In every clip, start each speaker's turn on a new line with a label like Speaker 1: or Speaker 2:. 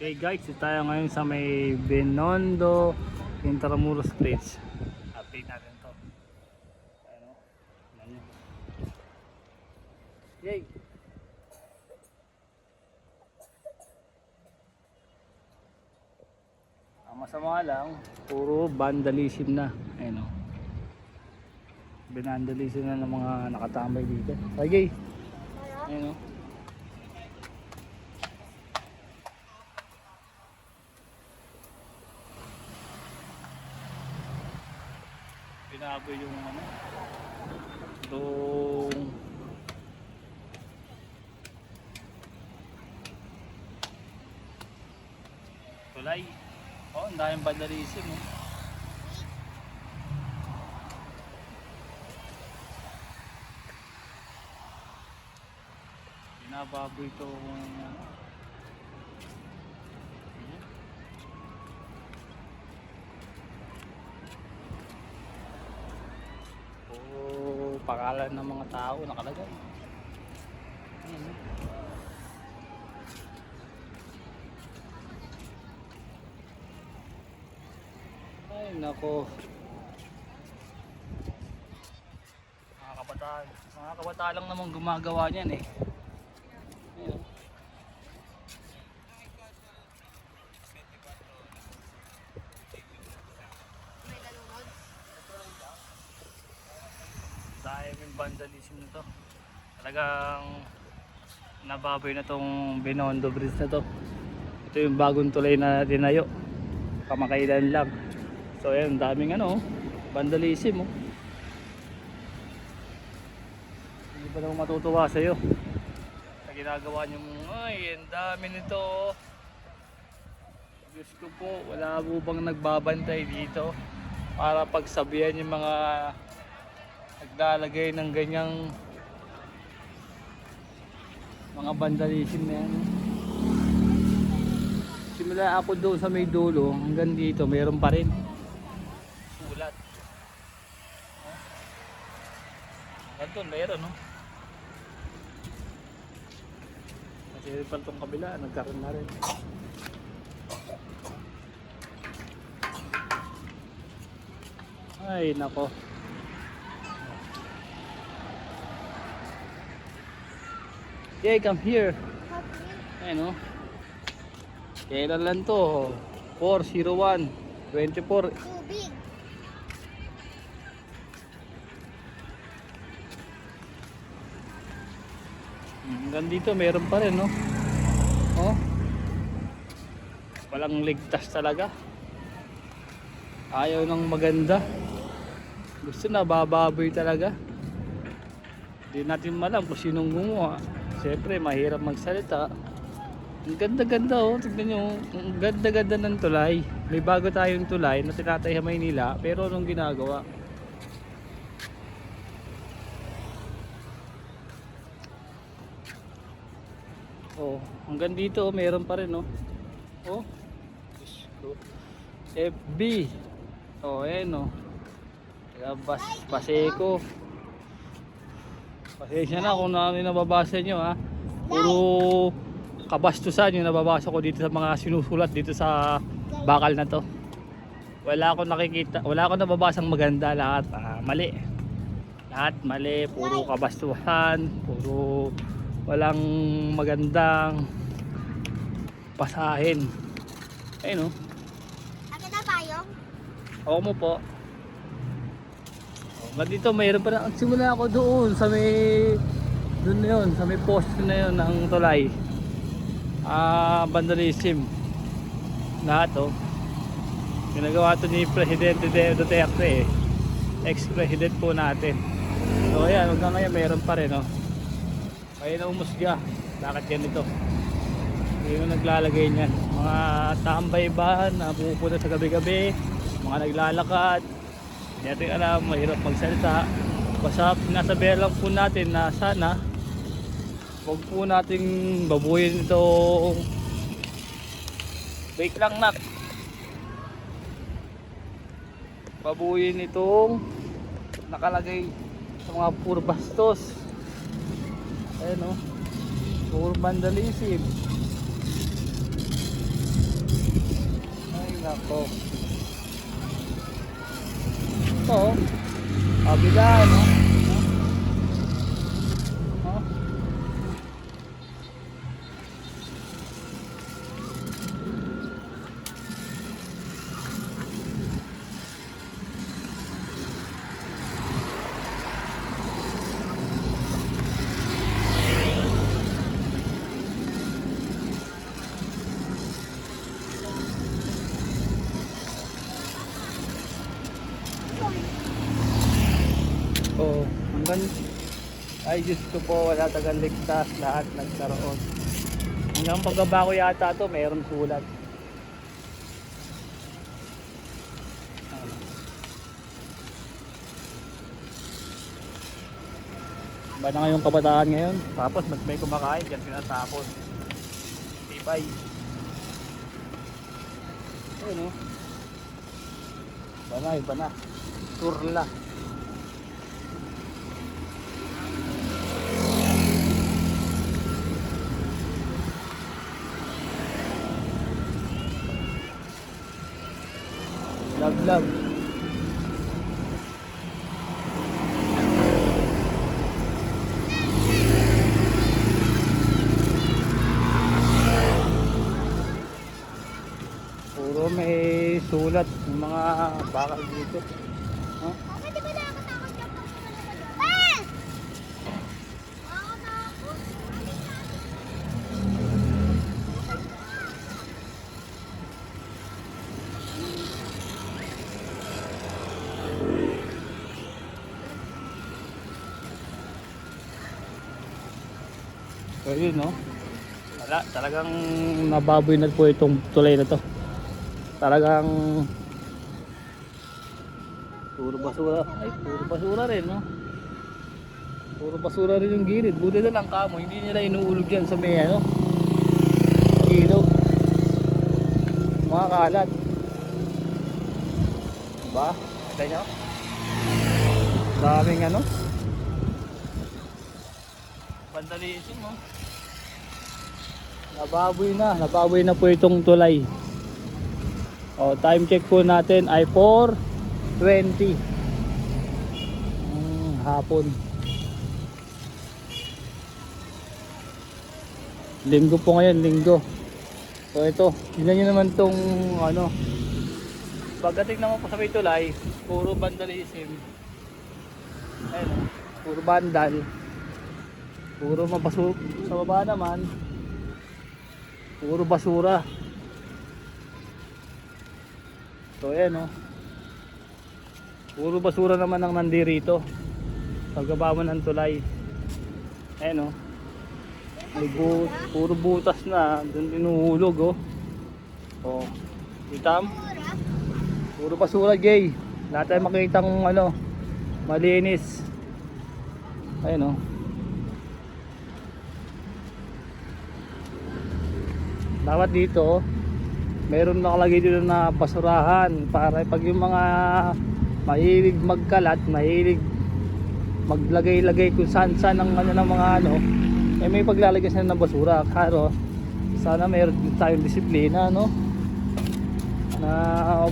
Speaker 1: Okay guys, tayo ngayon sa may Benondo Intramuros Bridge. Update natin to. Ano? Ano? Yay! Ang masama lang, puro vandalism na. Ayun o. Binandalism na ng mga nakatambay dito. Okay. Ayun o. Binaboy yung ano. Itong tulay. Oh, ang daming vandalism oh. Binababoy itong ano. Ayan. Puro pangalan ng mga tao nakalagay. Ayan. Ay nako. Mga kabataan. Mga kabataan lang naman gumagawa niyan eh. Ayan. Dahil yung vandalism nito. Talagang nababoy na tong Binondo Bridge na to. Ito yung bagong tulay na tinayo. Kamakailan lang. So ayan, daming ano, vandalism oh. Hindi pa naman matutuwa sa'yo. Sa ginagawa mong, ay, ang dami nito. oh." Diyos ko po, wala po bang nagbabantay dito para pagsabihan yung mga naglalagay ng ganyang mga vandalism na yan. Simula ako doon sa may dulo hanggang dito, mayroon pa rin sulat. Hanggang doon, mayroon, no? Kasi pa itong kabila, nagkaroon na rin. Ay, nako. Yeah, come here. Ayun, no? Kailan lang to? 401 24
Speaker 2: Tubig.
Speaker 1: Hanggang dito meron pa rin, no? Oh. Walang ligtas talaga. Ayaw ng maganda. Gusto na bababoy talaga. Hindi natin malam kung sinong gumawa. Siyempre, mahirap magsalita. Ang ganda-ganda oh. Tignan nyo. Ang ganda-ganda ng tulay. May bago tayong tulay na tinatay sa Maynila. Pero anong ginagawa? Oh, hanggang dito oh, meron pa rin oh. Oh. FB. Oh, ayan oh. Bas paseko. Pasensya na kung ano yung nababasa nyo ha. Puro kabastusan yung nababasa ko dito sa mga sinusulat dito sa bakal na to. Wala akong nakikita, wala akong nababasang maganda lahat. Ah, mali. Lahat mali, puro kabastuhan, puro walang magandang pasahin. Ayun oh.
Speaker 2: Akin na payong.
Speaker 1: Ako mo po. Oh, dito mayroon pa na. Simula ako doon sa may doon na yun, sa may post na yun ng tulay. Ah, vandalism. Lahat oh. Ginagawa to ni Presidente De- Duterte eh. Ex-president po natin. So ayan, hanggang ngayon mayroon pa rin oh. Kaya na umusga. Bakit ganito? Hindi mo naglalagay niyan. Mga tambay ba na pupunta sa gabi-gabi, mga naglalakad. Hindi natin alam, mahirap magsalita. Basta nasabihan lang po natin na sana huwag po nating babuyin ito. Wait lang nak. Babuyin itong nakalagay sa mga puro bastos. Ayan o. Puro vandalism. Nako. Ito. Kabila, no? Oh. Oo. Hanggang ay Diyos ko po, wala tagang ligtas, lahat nagkaroon. Hanggang pagbaba ko yata to, mayroon sulat. Ba na ngayong kabataan ngayon? Tapos mas may kumakain, yan pinatapon. Tipay. Ayun o. Iba na, iba na. Turla. Love. Puro may sulat ng mga bakal dito. So yun no. Wala, talagang nababoy na po itong tulay na to. Talagang puro basura. Ay, puro basura rin no. Puro basura rin yung gilid. Buti na lang kamo, hindi nila inuulog yan sa may ano. Ilog. Mga kalat. Diba? Kita nyo? Daming ano. Vandalism mo. Nababoy na, nababoy na po itong tulay. O, time check po natin ay 4.20 mm, hapon. Linggo po ngayon, linggo. So ito, tignan nyo naman tong ano. Pagdating naman po sa may tulay, puro vandalism. Ayun, puro bandal. Puro mabasura sa baba naman. Puro basura. So ayan oh. Puro basura naman ang nandirito. Pagbaba mo ng tulay. Ayan oh. May bu puro butas na. Doon inuhulog oh. Oh. Itam. Puro basura gay. Lahat tayo makitang ano. Malinis. Ayan oh. Dapat dito meron nakalagay dito na basurahan para pag yung mga mahilig magkalat mahilig maglagay-lagay kung saan saan ng ano ng mga ano eh may paglalagay sila ng basura. Karo sana meron din tayong disiplina no? Na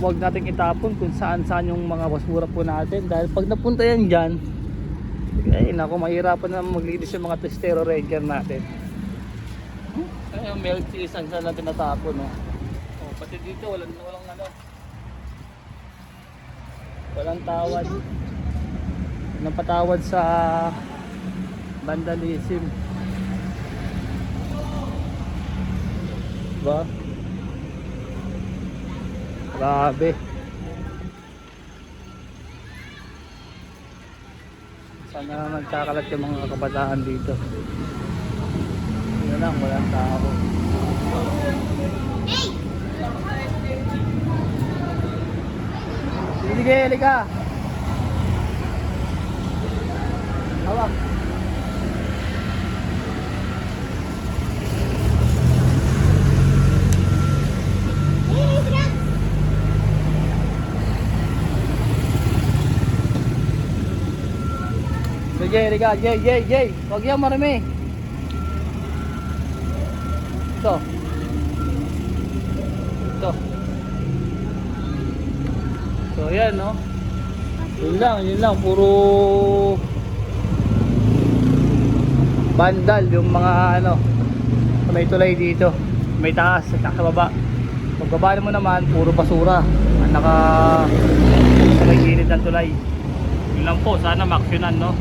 Speaker 1: wag nating itapon kung saan saan yung mga basura po natin. Dahil pag napunta yan dyan ay nako mahirapan na maglinis yung mga testero ranger natin ay, yung milk tea, saan saan na tinatapon, no? Oh, pati dito, walang, walang ano. Walang tawad. Walang patawad sa vandalism. Diba? Grabe. Sana nagkakalat yung mga kabataan dito. Lang, walang tao. Sige, halika. Hawak. Sige, halika. Jay, Jay, Jay. Huwag yan marami. Ito. Ito. ayan, no? Yun lang, yun lang. Puro bandal yung mga ano may tulay dito may taas at sa baba pagbaba mo naman puro basura ang naka sa may gilid ng tulay yun lang po sana maksyonan no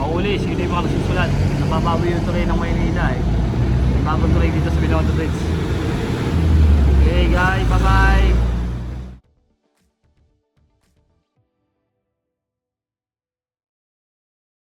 Speaker 1: mauli sino yung mga nasusulat napabawi yung tulay ng Maynila eh bagong tulay dito sa Binondo Bridge. Okay guys bye bye